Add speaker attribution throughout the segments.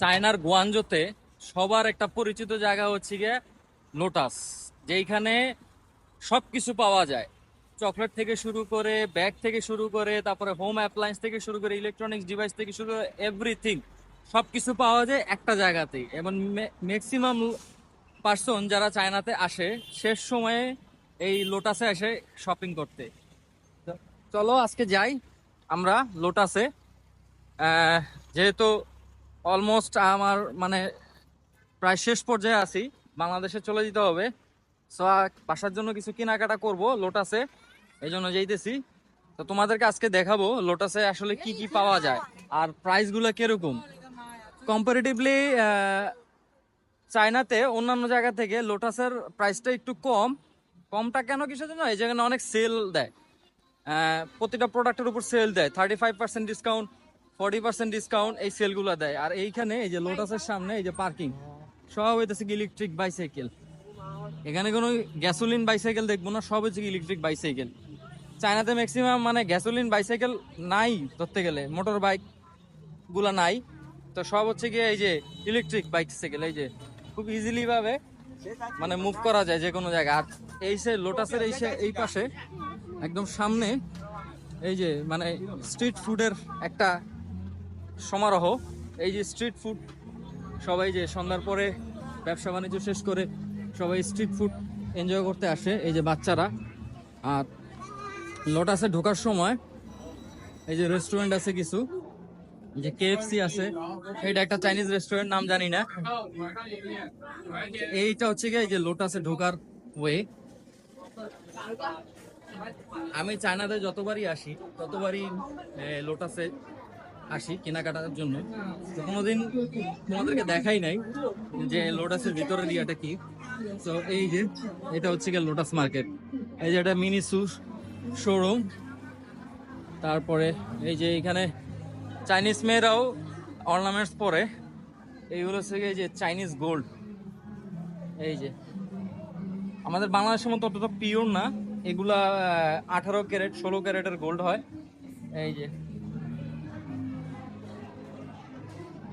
Speaker 1: চায়নার গুয়ানজোতে সবার একটা পরিচিত জায়গা হচ্ছে গিয়ে লোটাস, যেইখানে সব কিছু পাওয়া যায়। চকলেট থেকে শুরু করে ব্যাগ থেকে শুরু করে, তারপরে হোম অ্যাপ্লায়েন্স থেকে শুরু করে, ইলেকট্রনিক্স ডিভাইস থেকে শুরু করে এভরিথিং সব কিছু পাওয়া যায় একটা জায়গাতেই। এবং ম্যাক্সিমাম পার্সন যারা চায়নাতে আসে, শেষ সময়ে এই লোটাসে এসে শপিং করতে। চলো আজকে যাই আমরা লোটাসে। যেহেতু অলমোস্ট আমার মানে প্রায় শেষ পর্যায়ে আছি। বাংলাদেশে চলে যেতে হবে। সো বাসার জন্য কিছু কেনাকাটা করব লোটাসে এই জন্য যাইতেছি। তো তোমাদেরকে আজকে দেখাবো লোটাসে আসলে কি কি পাওয়া যায়। আর প্রাইসগুলো কীরকম? কম্পারেটিভলি চায়নাতে অন্যান্য জায়গা থেকে লোটাসের প্রাইসটা একটু কম। কমটা কেন কিসের জন্য? এই জায়গায় অনেক সেল দেয়। প্রতিটা প্রোডাক্টের উপর সেল দেয়। Thirty five percent discount forty percent discount এই সেলগুলো দেয়। আর এইখানে এই যে লোটাসের সামনে এই যে পার্কিং সব হইতেছে ইলেকট্রিক বাইসাইকেল এখানে কোনো গ্যাসোলিন বাইসাইকেল দেখব না, সব হচ্ছে ইলেকট্রিক বাইসাইকেল চায়নাতে ম্যাক্সিমাম মানে গ্যাসোলিন বাইসাইকেল নাই ধরতে গেলে মোটর বাইকগুলা নাই। তো সব হচ্ছে গিয়ে এই যে ইলেকট্রিক বাইসাইকেল এই যে খুব ইজিলি ভাবে মানে মুভ করা যায় যে কোনো জায়গায়। আর এই সে লোটাসের এই এই পাশে, একদম সামনে, এই যে মানে স্ট্রিট ফুডের একটা সমারোহ, এই যে স্ট্রিট ফুড সবাই যে সন্ধ্যার পরে ব্যবসা বাণিজ্য শেষ করে সবাই স্ট্রিট ফুড এনজয় করতে আসে, এই যে বাচ্চারা। আর লোটাসে ঢোকার সময়। এই যে রেস্টুরেন্ট আছে কিছু। যে কেএফসি আছে। এটা একটা চাইনিজ রেস্টুরেন্ট নাম জানি না। এইটা হচ্ছে এই যে লোটাসে ঢোকার ওয়ে আমি চায়নাতে যতবারই আসি, ততবারই লোটাসে আসি কেনাকাটার জন্য। তো কোনোদিন তোমাদেরকে দেখাই নাই যে লোটাসের ভিতরের ইয়েটা কি। তো এই যে, এটা হচ্ছে গিয়ে লোটাস মার্কেট এই যে এটা মিনি সু শোরুম তারপরে এই যে এখানে চাইনিজ মেয়েরাও অর্নামেন্টস পরে। এইগুলো হচ্ছে গিয়ে যে চাইনিজ গোল্ড এই যে। আমাদের বাংলাদেশের মতো অতটা পিওর না। এগুলা আঠারো ক্যারেট, ষোলো ক্যারেটের গোল্ড হয়। এই যে।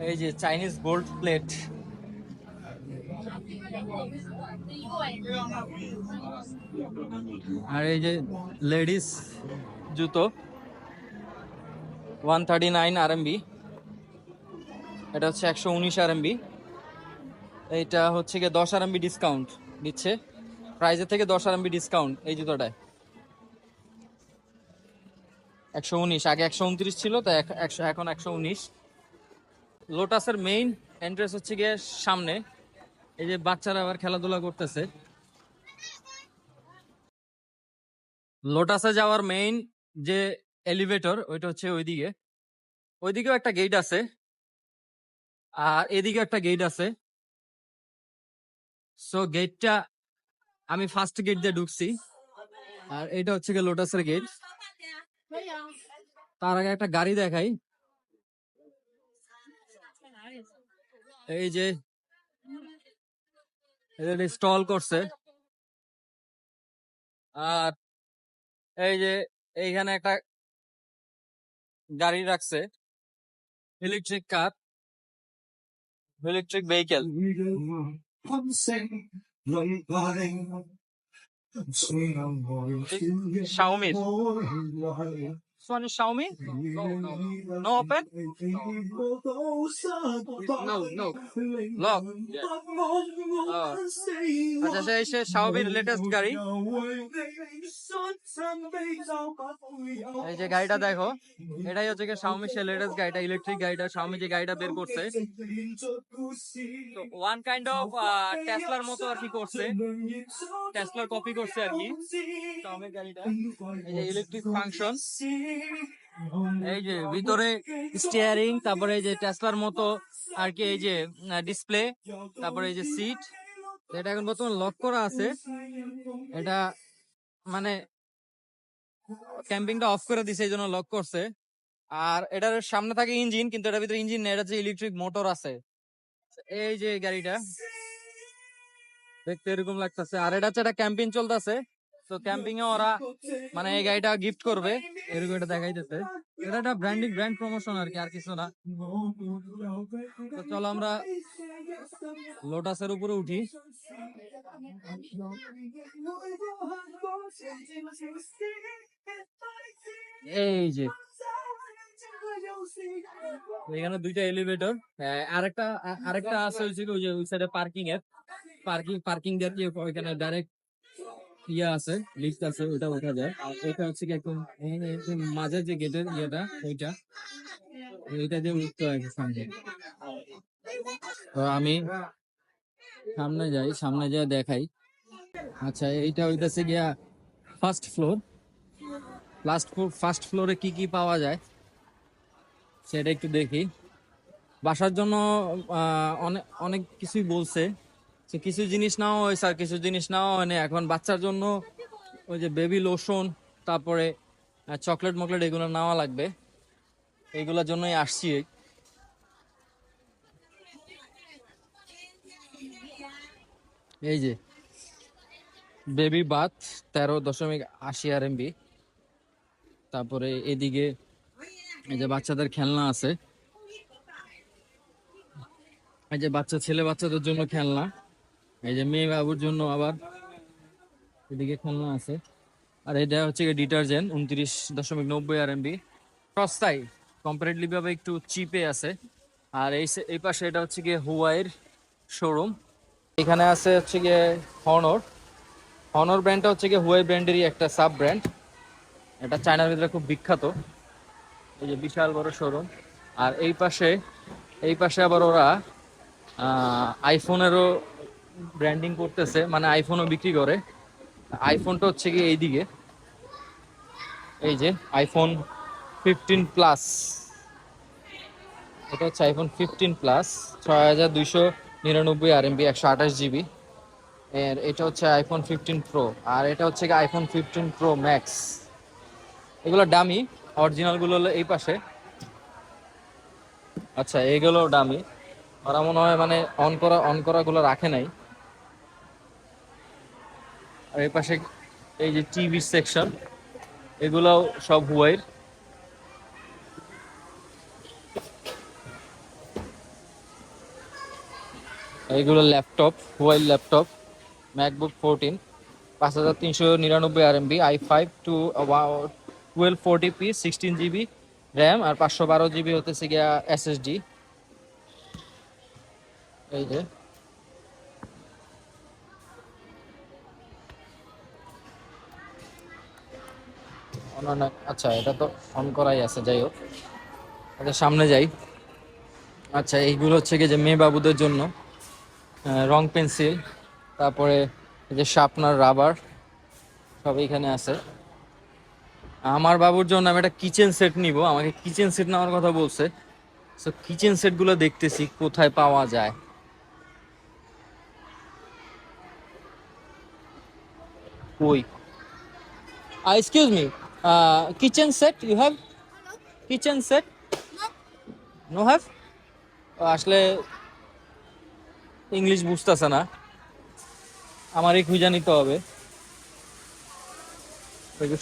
Speaker 1: এই যে চাইনিজ গোল্ড প্লেট আর এই যে লেডিস জুতো ওয়ান থার্টি নাইন আর এটা হচ্ছে একশো উনিশ আর এইটা হচ্ছে গিয়ে দশ আর ডিসকাউন্ট দিচ্ছে। প্রাইজের থেকে দশ আর ডিসকাউন্ট এই জুতোটায়। একশো উনিশ, আগে একশো উনত্রিশ ছিল তো এখন একশো উনিশ। লোটাসের মেইন এন্ট্রেন্স হচ্ছে গিয়ে সামনে। এই যে বাচ্চারা আবার খেলাধুলা করতেছে। লোটাসে যাওয়ার মেইন যে এলিভেটর ওইটা হচ্ছে ওইদিকে। ওইদিকেও একটা গেট আছে। আর এদিকে একটা গেট আছে। সো গেটটা আমি ফার্স্ট গেট দিয়ে ঢুকছি। আর এটা হচ্ছে গিয়ে লোটাসের গেট তার আগে একটা গাড়ি দেখাই। এই যে স্টল করছে আর এই যে এইখানে একটা গাড়ি রাখছে electric car electric vehicle Xiaomi. This one is Xiaomi? No open? No, no. Lock. আচ্ছা সে সে Xiaomi লেটেস্ট গাড়ি এই যে গাড়িটা দেখো এটাই হচ্ছে কি Xiaomi সে লেটেস্ট গাড়িটা ইলেকট্রিক গাড়িটা Xiaomi যে গাড়িটা বের করছে ওয়ান কাইন্ড অফ টেসলার মতো আর কি করছে টেসলার কপি করছে আর কি Xiaomi গাড়িটা এই যে ইলেকট্রিক ফাংশন এই যে ভিতরে স্টিয়ারিং তারপরে এই যে টেসলার মতো আর কি এই যে ডিসপ্লে তারপরে এই যে সিট এটা এখন বর্তমান লক করা আছে। এটা মানে ক্যাম্পিংটা অফ করে দিছে এই জন্য লক করছে। আর এটার সামনে থাকে ইঞ্জিন কিন্তু এটার ভিতরে ইঞ্জিন এটা যে ইলেকট্রিক মোটর আছে। এই যে গাড়িটা, দেখতে এরকম লাগতেছে। আর এটা হচ্ছে একটা ক্যাম্পিং চলতেছে। তো ক্যাম্পিং এ ওরা মানে এই গাড়িটা গিফট করবে। এরকম এটা দেখাইতেছে। এটা একটা ব্র্যান্ডিং ব্র্যান্ড প্রমোশন আর কি, আর কিছু না। তো চলো আমরা লোটাসের উপরে উঠি। এই যে। এখানে দুইটা এলিভেটর আরেকটা, আ- আরেকটা আছে ওই যে ওই সাইডে পার্কিং এর পার্কিং পার্কিং কি, ওইখানে ডাইরেক্ট ইয়ে আছে লিফট আছে ওটা ওঠা যায়। আর এটা হচ্ছে কি একদম এই যে যে গেটের ইয়েটা, ওইটা। এইটা দিয়ে উঠতে হয় সামনে। তো আমি সামনে যাই সামনে যাই দেখাই। আচ্ছা এইটা হইতাছে গিয়া first floor last floor first ফ্লোরে কি কি পাওয়া যায়, সেটা একটু দেখি। বাসার জন্য অনেক অনেক কিছুই বলছে। যে কিছু জিনিস নাও হয়েছে আর কিছু জিনিস নাও হয়নি এখন বাচ্চার জন্য ওই যে বেবি লোশন তারপরে চকলেট মকলেট এগুলো নেওয়া লাগবে। এইগুলোর জন্যই আসছি। এই যে বেবি বাথ তেরো দশমিক আশি আর এমবি তারপরে এদিকে এই যে বাচ্চাদের খেলনা আছে। এই যে বাচ্চা, ছেলে বাচ্চাদের জন্য খেলনা। এই যে মেয়ে বাবুর জন্য আবার এদিকে খেলনা আছে। আর এটা হচ্ছে ডিটারজেন্ট, উনত্রিশ দশমিক নব্বই আর এমবি সস্তায় কম্পারেটিভলি ভাবে একটু চিপে আছে। আর এই এই পাশে এটা হচ্ছে গিয়ে হুয়াইয়ের শোরুম এখানে আছে হচ্ছে গিয়ে হনর হনর ব্র্যান্ডটা হচ্ছে গিয়ে হুয়াই ব্র্যান্ডেরই একটা সাব ব্র্যান্ড এটা চায়নার ভিতরে খুব বিখ্যাত। এই যে বিশাল বড় শোরুম আর এই পাশে এই পাশে আবার ওরা আইফোনেরও ব্র্যান্ডিং করতেছে মানে আইফোনও বিক্রি করে। আইফোনটা হচ্ছে কি এইদিকে। এই যে আইফোন ফিফটিন প্লাস এটা হচ্ছে আইফোন ফিফটিন প্লাস ছয় হাজার দুইশো নিরানব্বই আর এমবি একশো আঠাশ জিবি এর এটা হচ্ছে আইফোন ফিফটিন প্রো আর এটা হচ্ছে কি আইফোন ফিফটিন প্রো ম্যাক্স এগুলো ডামি অরিজিনালগুলো হলো এই পাশে। আচ্ছা এইগুলো ডামি ওরা মনে হয় মানে অন করা অন করা গুলো রাখে নাই। আর এই পাশে এই যে টিভি সেকশন এগুলাও সব হুয়াইর। এইগুলো laptop Huawei laptop MacBook fourteen পাঁচ হাজার তিনশো নিরানব্বই আর MB I five two twelve forty P sixteen GB RAM আর পাঁচশো বারো জিবি হতেছে গিয়া এসএসডি এই যে। অন্যান্য আচ্ছা এটা তো অন করাই আছে, যাই হোক। আচ্ছা সামনে যাই। আচ্ছা এইগুলো হচ্ছে কি যে মেয়ে বাবুদের জন্য রং পেন্সিল, তারপরে যে শার্পনার রাবার, সব এইখানে আছে। আমার বাবুর জন্য আমি একটা কিচেন সেট নিব, আমাকে কিচেন সেট নেওয়ার কথা বলছে। সো কিচেন সেটগুলো দেখতেছি, কোথায় পাওয়া যায়। কই? Excuse me kitchen set you have kitchen set no have আসলে ইংলিশ বুঝতেছে না। আমারই খুঁজে নিতে হবে।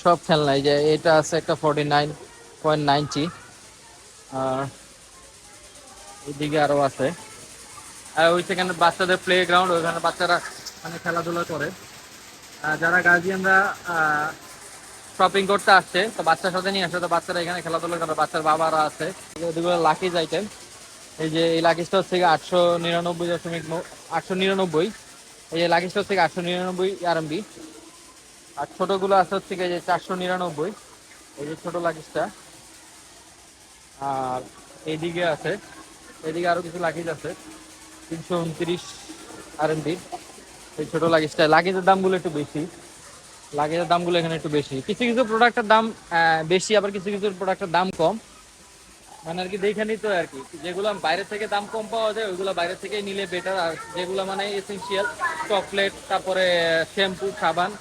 Speaker 1: সব খেলনা, এই যে এটা আছে একটা ফর্টি নাইন পয়েন্ট নাইনটি আর এদিকে আরও আছে। আর ওই সেখানে বাচ্চাদের প্লে গ্রাউন্ড ওইখানে বাচ্চারা মানে খেলাধুলা করে। যারা গার্জিয়ানরা শপিং করতে আসছে। তো বাচ্চার সাথে নিয়ে আসে, তো বাচ্চারা এখানে খেলাধুলা করে বাচ্চার বাবারা আছে। ওদিকে লাকিজ আইটেম এই যে এই লাকিজটা হচ্ছে আটশো নিরানব্বই দশমিক আটশো নিরানব্বই। এই যে লাকিজটা হচ্ছে আটশো নিরানব্বই আরএমবি আর ছোটগুলো আছে হচ্ছে গিয়ে যে চারশো নিরানব্বই। এই যে ছোট লাকিজটা আর এইদিকে আছে এদিকে আরও কিছু লাকিজ আছে। তিনশো উনত্রিশ আরএমবি এই ছোট লাগেজটা লাগেজের দামগুলো একটু বেশি। লাগেজের দামগুলো এখানে একটু বেশি। কিছু কিছু প্রোডাক্টের দাম বেশি, আবার কিছু কিছু প্রোডাক্টের দাম কম। মানে আর কি দেখে নিতে আর কি। যেগুলো বাইরে থেকে দাম কম পাওয়া যায়, ওইগুলো বাইরে থেকে নিলে বেটার আর যেগুলো মানে এসেন্সিয়াল চকলেট তারপরে শ্যাম্পু সাবান,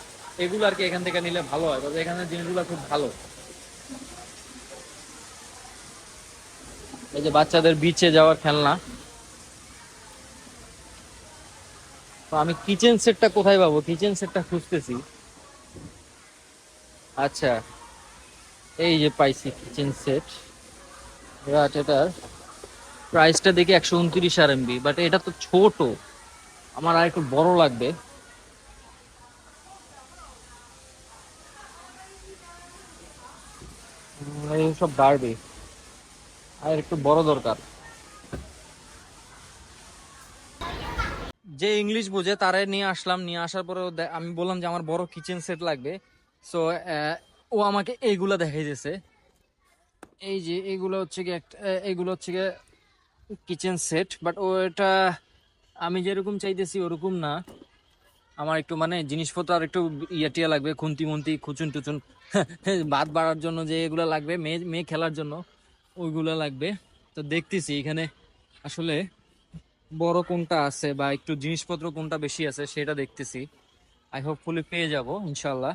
Speaker 1: এগুলো আর কি এখান থেকে নিলে ভালো হয়। তবে এখানে জিনিসগুলো খুব ভালো। এই যে বাচ্চাদের বিচে যাওয়ার খেলনা। তো আমি কিচেন সেটটা কোথায় পাবো? কিচেন সেটটা খুঁজতেছি। আচ্ছা এই যে পাইছি কিচেন সেট বাট এটার প্রাইসটা দেখি একশো উনত্রিশ আর এমবি বাট এটা তো ছোট। আমার আর একটু বড় লাগবে। সব বাড়বে আর একটু বড় দরকার। যে ইংলিশ বোঝে, তারে নিয়ে আসলাম, নিয়ে আসার পরে আমি বললাম যে আমার বড় কিচেন সেট লাগবে। সো ও আমাকে এইগুলা দেখাই দিয়েছে। এই যে এইগুলো হচ্ছে কি একটা এইগুলো হচ্ছে গিয়ে কিচেন সেট বাট ও এটা আমি যেরকম চাইতেছি ওরকম না। আমার একটু মানে জিনিসপত্র আর একটু ইয়ে টিয়া লাগবে, খুন্তি মুন্তি, খুচুন টুচুন, ভাত বাড়ার জন্য যে এগুলো লাগবে, মেয়ে মেয়ে খেলার জন্য ওইগুলো লাগবে। তো দেখতেছি এখানে আসলে বড় কোনটা আছে বা একটু জিনিসপত্র কোনটা বেশি আছে সেটা দেখতেছি। আই হোপফুলি পেয়ে যাব ইনশাল্লাহ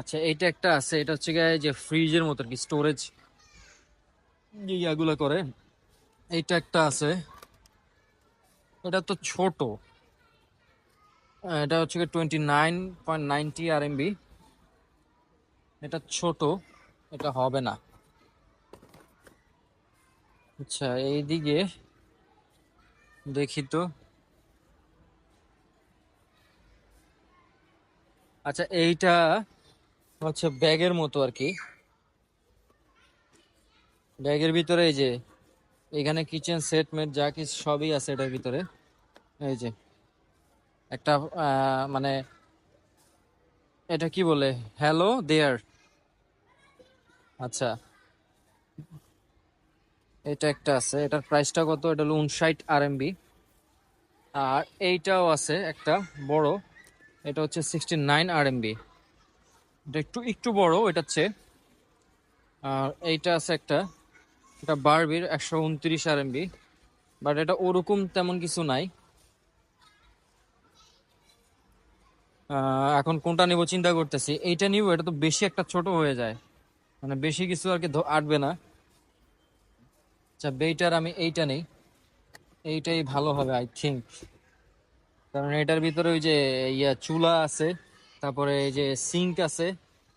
Speaker 1: আচ্ছা এইটা একটা আছে, এটা হচ্ছে গিয়ে যে ফ্রিজের মতো কি স্টোরেজ ইয়াগুলো করে, এইটা একটা আছে। এটা তো ছোট। এটা হচ্ছে টোয়েন্টি নাইন পয়েন্ট নাইনটি আর এমবি এটা ছোট, এটা হবে না। আচ্ছা এইদিকে দেখি তো। আচ্ছা এইটা হচ্ছে ব্যাগের মতো আর কি ব্যাগের ভিতরে এই যে, এখানে কিচেন সেট মেট যা কিছু সবই আছে এটার ভিতরে। এই যে, একটা মানে এটা কি বলে? হ্যালো দেয়ার আচ্ছা। এটা একটা আছে, এটার প্রাইসটা কত? এটা হলো উনষাট আর এমবি আর এইটাও আছে একটা বড়, এটা হচ্ছে সিক্সটি নাইন আর এটা একটু একটু বড় এটা হচ্ছে আর এইটা আছে একটা, এটা বারবির একশো উনত্রিশ আর এমবি বাট এটা ওরকম তেমন কিছু নাই। এখন কোনটা নিব চিন্তা করতেছি। এইটা নিব, এটা তো বেশি একটা ছোট হয়ে যায়। মানে বেশি কিছু আর কি আটবে না। আচ্ছা বেইটার আমি এইটা নেই। এইটাই ভালো হবে আই থিঙ্ক কারণ এটার ভিতরে ওই যে, ইয়া, চুলা আছে। তারপরে এই যে সিঙ্ক আছে,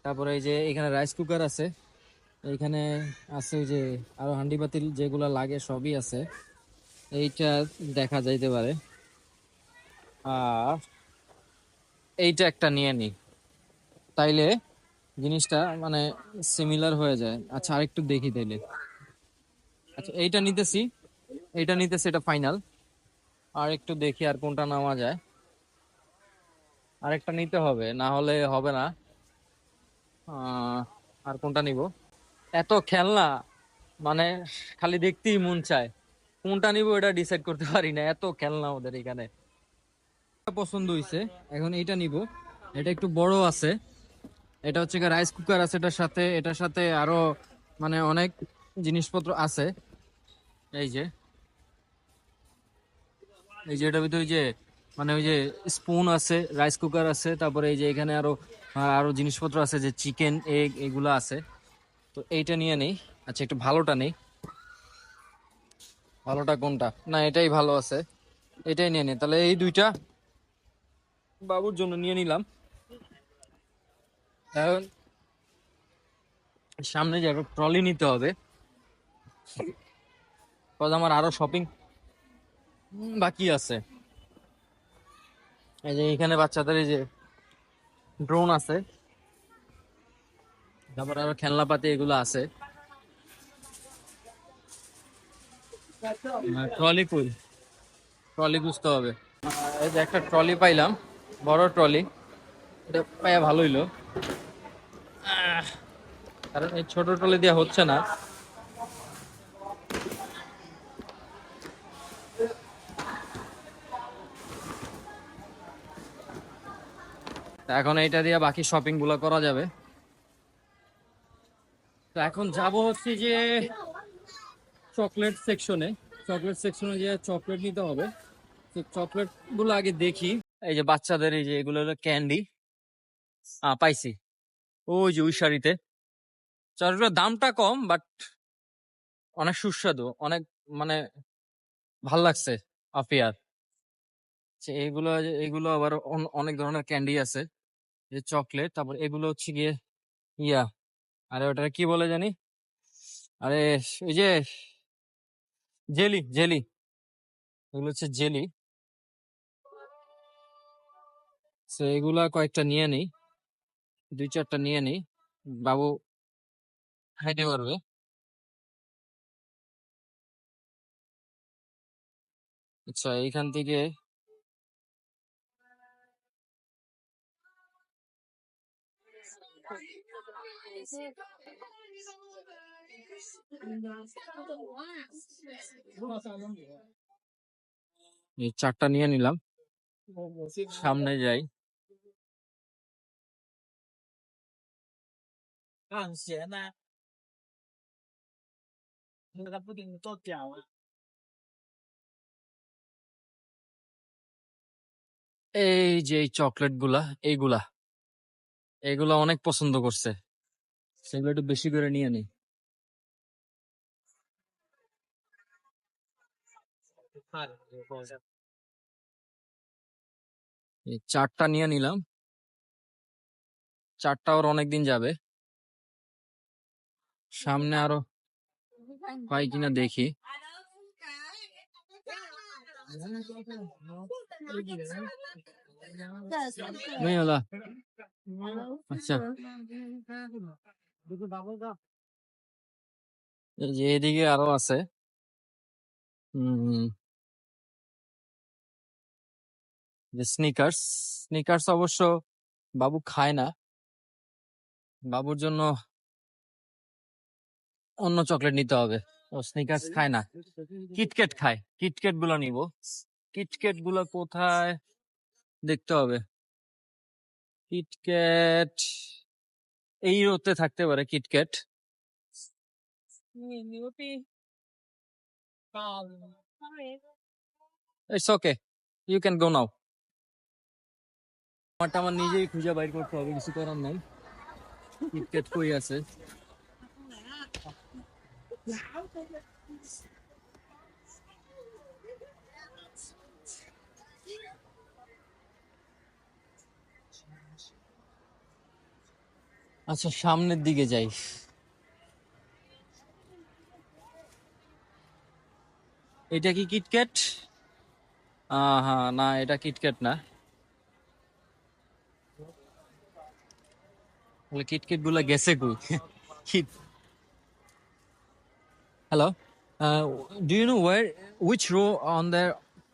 Speaker 1: তারপরে এই যে এখানে রাইস কুকার আছে এইখানে আছে ওই যে আরও হান্ডি পাতিল যেগুলো লাগে সবই আছে। এইটা দেখা যাইতে পারে। আর এইটা একটা নিয়ে নি। তাইলে জিনিসটা মানে সিমিলার হয়ে যায়। আচ্ছা আরেকটু দেখি তাইলে। আচ্ছা এইটা নিতেছি। এইটা নিতেছি, এটা ফাইনাল আর একটু দেখি আর কোনটা নেওয়া যায়। আরেকটা নিতে হবে, না হলে হবে না। আর কোনটা নিব? এত খেলনা মানে খালি দেখতেই মন চায়। কোনটা নিব এটা ডিসাইড করতে পারি না, এত খেলনা ওদের এখানে। পছন্দ হয়েছে এখন এটা নিব। এটা একটু বড় আছে। এটা হচ্ছে রাইস কুকার আছে, এটার সাথে এটার সাথে আরও মানে অনেক জিনিসপত্র আছে। এই যে এই যে এটার ভিতরে যে মানে ওই যে স্পুন আছে রাইস কুকার আছে, তারপরে এই যে এখানে আরও আরও জিনিসপত্র আছে যে চিকেন এগ এগুলো আছে। তো এইটা নিয়ে নেই। আচ্ছা একটু ভালোটা নেই। ভালোটা কোনটা? না, এটাই ভালো আছে। এটাই নিয়ে নেই তাহলে এই দুইটা বাবুর জন্য নিয়ে নিলাম। সামনে যে একটা ট্রলি নিতে হবে। আমার আরও শপিং বাকি আছে। এই যে এখানে বাচ্চাদের এই যে ড্রোন আছে। তারপর আরও খেলনাপাতি এগুলো আছে। ট্রলি কই ট্রলি বুঝতে হবে। এই যে একটা ট্রলি পাইলাম বড় ট্রলি। এটা পাইয়া ভালো হইল। আহ, কারণ এই ছোট ট্রলি দিয়ে হচ্ছে না। এখন এইটা দিয়ে বাকি শপিংগুলো করা যাবে। তো এখন যাব হচ্ছে যে চকলেট সেকশনে চকলেট সেকশনে যে চকলেট নিতে হবে। তো চকলেটগুলো আগে দেখি। এই যে বাচ্চাদের এই যে এগুলো হলো ক্যান্ডি আহ পাইছি। ওই যে ওই শাড়িতে। চকলেটের দামটা কম বাট অনেক সুস্বাদু, অনেক মানে ভালো লাগছে আফিয়ার আচ্ছা, এইগুলো এগুলো আবার অন- অনেক ধরনের ক্যান্ডি আছে। যে চকলেট তারপর এগুলো হচ্ছে গিয়ে ইয়া। আরে ওটা কি বলে জানি? আরে ওই যে জেলি জেলি। এগুলো হচ্ছে জেলি। তো এগুলা কয়েকটা নিয়ে নিই। দুই চারটা নিয়ে নিই। বাবু খাইতে পারবে। আচ্ছা এইখান থেকে এই চারটা নিয়ে নিলাম। সামনে যাই। এই যে চকলেটগুলা, এইগুলা। এগুলা অনেক পছন্দ করছে। সেগুলো একটু বেশি করে নিয়ে নি হ্যাঁ, চারটা নিয়ে নিলাম। চারটা ওর অনেকদিন যাবে। সামনে আরও হয় কিনা দেখি। আচ্ছা। এদিকে আরও আছে। স্নিকার্স স্নিকার্স অবশ্য বাবু খায় না। বাবুর জন্য অন্য চকলেট নিতে হবে। ও স্নিকার্স খায় না। কিটকেট খায়। কিটক্যাটগুলো নিব। কিটক্যাটগুলো কোথায়? দেখতে হবে। কিটক্যাট এই রোতে থাকতে পারে KitKat it's okay you can go now আমারটা আমার নিজেই খুঁজে বাইর করতে হবে কিছু করার নাই। কিটক্যাট কই আছে? আচ্ছা সামনের দিকে যাই। এটা কি কিটক্যাট হ্যাঁ না এটা কিটক্যাট না। তাহলে কিটকিটগুলো গেছে গু kit hello do you know where which row on the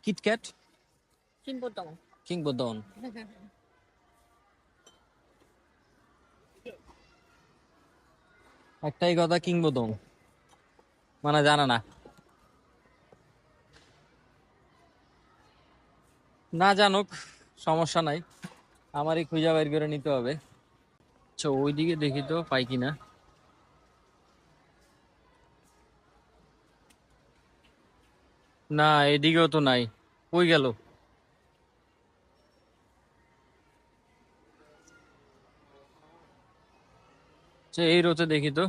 Speaker 1: KitKat
Speaker 2: কিংবদন
Speaker 1: কিংবদন একটাই কথা কিংবদন মানে জানা না। না জানুক, সমস্যা নাই। আমারই খুঁজা বের করে নিতে হবে। আচ্ছা ওইদিকে দেখি তো, পাই কিনা। না, এদিকেও তো নাই। কই গেল? আচ্ছা এই রোতে দেখি তো।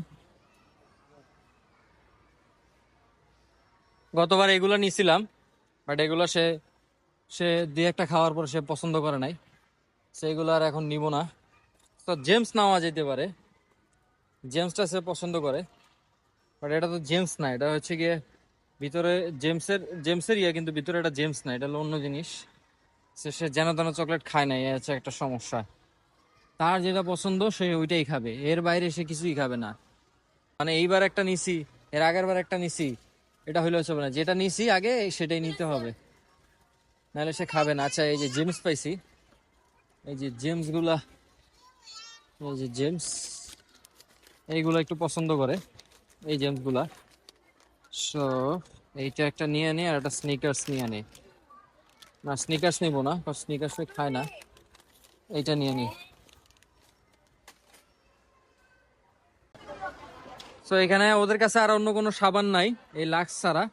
Speaker 1: গতবার এগুলো নিছিলাম বাট এগুলো সে সে দিয়ে একটা খাওয়ার পর সে পছন্দ করে নাই। সেগুলো আর এখন নিব না। তো জেমস নেওয়া যেতে পারে। জেমসটা সে পছন্দ করে বাট এটা তো জেমস না, এটা হচ্ছে গিয়ে ভিতরে জেমসের জেমসের ইয়ে কিন্তু ভিতরে এটা জেমস না, এটা হলো অন্য জিনিস। সে সে যেন তেন চকলেট খায় না এই হচ্ছে একটা সমস্যা। তার যেটা পছন্দ সে ওইটাই খাবে। এর বাইরে সে কিছুই খাবে না। মানে এইবার একটা নিছি, এর আগের বার একটা নিছি, এটা হইলে হচ্ছে না। যেটা নিছি আগে সেটাই নিতে হবে। নাহলে সে খাবে না। আচ্ছা এই যে জেমস পাইছি। এই যে জেমসগুলা, এই যে জেমস এইগুলো একটু পছন্দ করে, এই জেমসগুলা। সো এইটা একটা নিয়ে নি আর একটা স্নিকার্স নিয়ে নি। না স্নিকার্স নিব না স্নিকার্স খায় না। এইটা নিয়ে নি। তো এখানে ওদের কাছে আর অন্য কোনো সাবান নাই, এই লাক্স ছাড়া।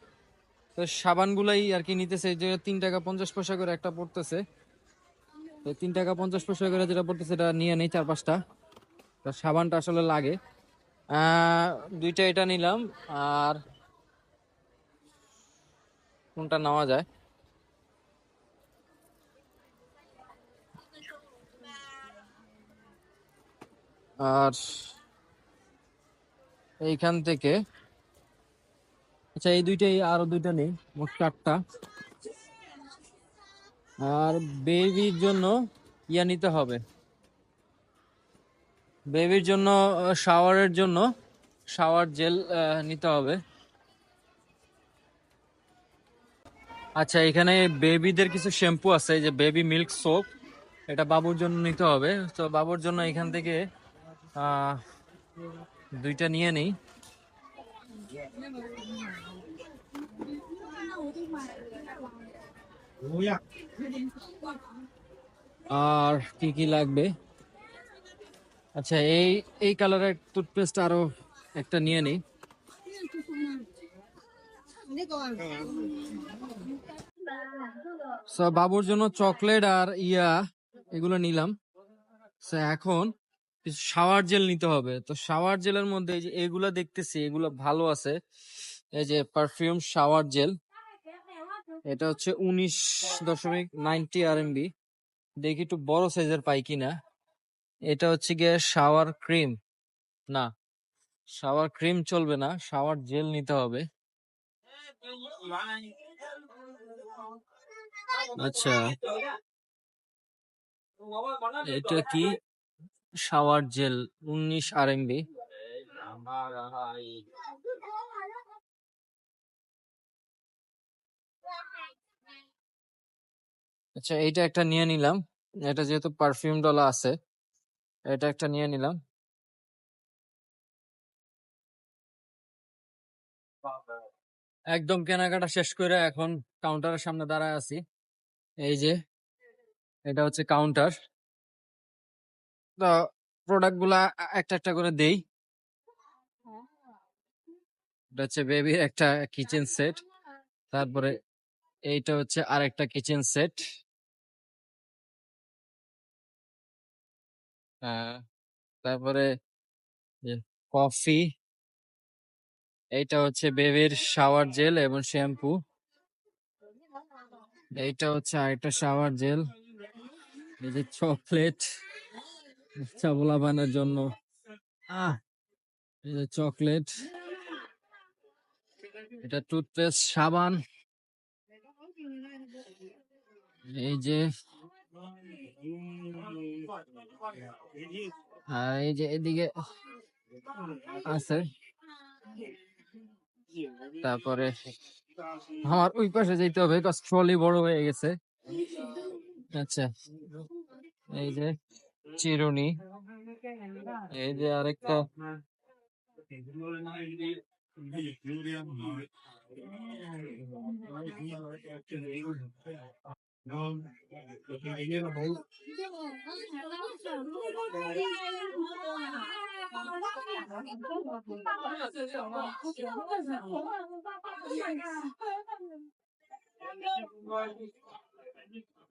Speaker 1: তো সাবানগুলাই আর কি নিতেছে, যে তিন টাকা পঞ্চাশ পয়সা করে একটা পড়তেছে। তো তিন টাকা পঞ্চাশ পয়সা করে যেটা পড়তেছে, এটা নিয়ে নেই চার পাঁচটা। তো সাবানটা আসলে লাগে। দুইটা এটা নিলাম, আর কোনটা নেওয়া যায়? আর এইখান থেকে। আচ্ছা এই দুইটাই, আরও দুইটা নেই, মোট চারটা। আর বেবির জন্য ইয়া নিতে হবে। বেবির জন্য শাওয়ারের জন্য শাওয়ার জেল নিতে হবে। আচ্ছা এখানে বেবিদের কিছু শ্যাম্পু আছে যে বেবি মিল্ক সোপ, এটা বাবুর জন্য নিতে হবে। তো বাবুর জন্য এখান থেকে দুইটা নিয়ে নিই। আর কি কি লাগবে? আচ্ছা এই এই কালারের টুথপেস্ট আরও একটা নিয়ে নিই। বাবুর জন্য চকলেট আর ইয়া, এগুলো নিলাম। এখন কিছু শাওয়ার জেল নিতে হবে। তো শাওয়ার জেলের মধ্যে এই যে এগুলা দেখতেছি, এগুলো ভালো আছে। এই যে পারফিউম শাওয়ার জেল এটা হচ্ছে উনিশ দশমিক নাইনটি আর এমবি দেখি একটু বড় সাইজের পাই কিনা। এটা হচ্ছে গিয়ে শাওয়ার ক্রিম না শাওয়ার ক্রিম চলবে না শাওয়ার জেল নিতে হবে। আচ্ছা এটা কি? শাওয়ার জেল, উনিশ আর এমবি আচ্ছা এইটা একটা নিয়ে নিলাম। এটা যেহেতু পারফিউম ডলা আছে, এটা একটা নিয়ে নিলাম। একদম কেনাকাটা শেষ করে এখন কাউন্টারের সামনে দাঁড়ায় আছি। এই যে, এটা হচ্ছে কাউন্টার তো প্রোডাক্টগুলা একটা একটা করে দেই। এটা হচ্ছে বেবির একটা কিচেন সেট তারপরে এইটা হচ্ছে আরেকটা কিচেন সেট তারপরে কফি এইটা হচ্ছে বেবির শাওয়ার জেল এবং শ্যাম্পু এইটা হচ্ছে আরেকটা শাওয়ার জেল এই যে চকলেট চাবলা বানার জন্য। চকলেট। এটা টুথপেস্ট, সাবান। এই যে এই যে এদিকে আছে। তারপরে আমার ওই পাশে যেতে হবে ট্রলি বড় হয়ে গেছে। আচ্ছা এই যে চিরুনি। এই যে আরেকটা।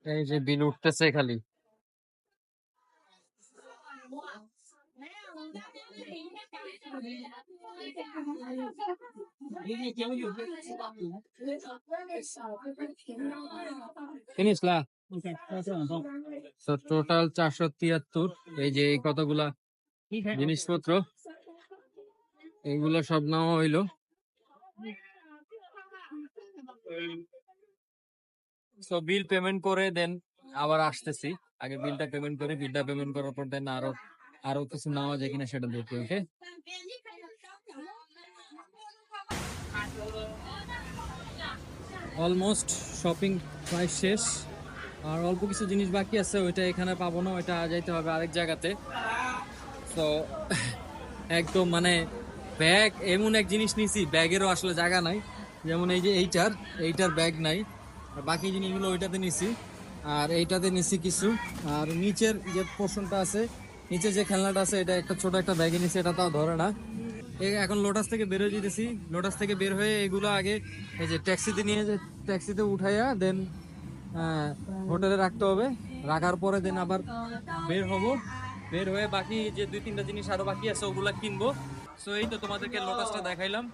Speaker 1: এই যে বিল উঠতেছে খালি। তো টোটাল চারশো তিয়াত্তর এই যে এই কতগুলা জিনিসপত্র এইগুলো সব নেওয়া হইল। সো বিল পেমেন্ট করে দেন আবার আসতেছি। আগে বিলটা পেমেন্ট করে বিলটা পেমেন্ট করার পর দেন আরও আরও কিছু নেওয়া যায় কিনা সেটা দেখি, ওকে? অলমোস্ট শপিং প্রায় শেষ। আর অল্প কিছু জিনিস বাকি আছে, ওইটা এখানে পাবো না, ওইটা যাইতে হবে আরেক জায়গাতে। তো একদম মানে ব্যাগ, এমন এক জিনিস নিছি, ব্যাগেরও আসলে জায়গা নাই। যেমন এই যে এইটার এইটার ব্যাগ নাই। আর বাকি জিনিসগুলো ওইটাতে নিছি। আর এইটাতে নিছি কিছু। আর নিচের যে পোর্শনটা আছে নিচে যে খেলনাটা আছে, এটা একটা ছোট একটা ব্যাগে নিছি, এটা তাও ধরে না। এখন লোটাস থেকে বের হয়ে যেতেছি। লোটাস থেকে বের হয়ে এগুলো আগে এই যে ট্যাক্সিতে নিয়ে যে ট্যাক্সিতে উঠাইয়া দেন হোটেলে রাখতে হবে। রাখার পরে দেন আবার বের হব। বের হয়ে বাকি যে দুই তিনটা জিনিস আরও বাকি আছে, ওগুলা কিনবো। সো এই তো তোমাদেরকে লোটাসটা দেখাইলাম।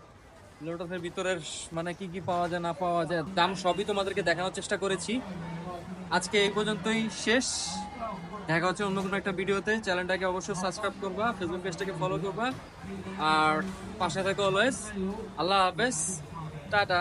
Speaker 1: লোটাসের ভিতরের মানে কি কি পাওয়া যায়, না পাওয়া যায়, দাম সবই তোমাদেরকে দেখানোর চেষ্টা করেছি। আজকে এই পর্যন্তই শেষ। দেখা হচ্ছে অন্য কোনো একটা ভিডিওতে। চ্যানেলটাকে অবশ্যই সাবস্ক্রাইব করবা ফেসবুক পেজটাকে ফলো করবা। আর পাশে থাকো অলওয়েজ আল্লাহ হাফেজ। টাটা।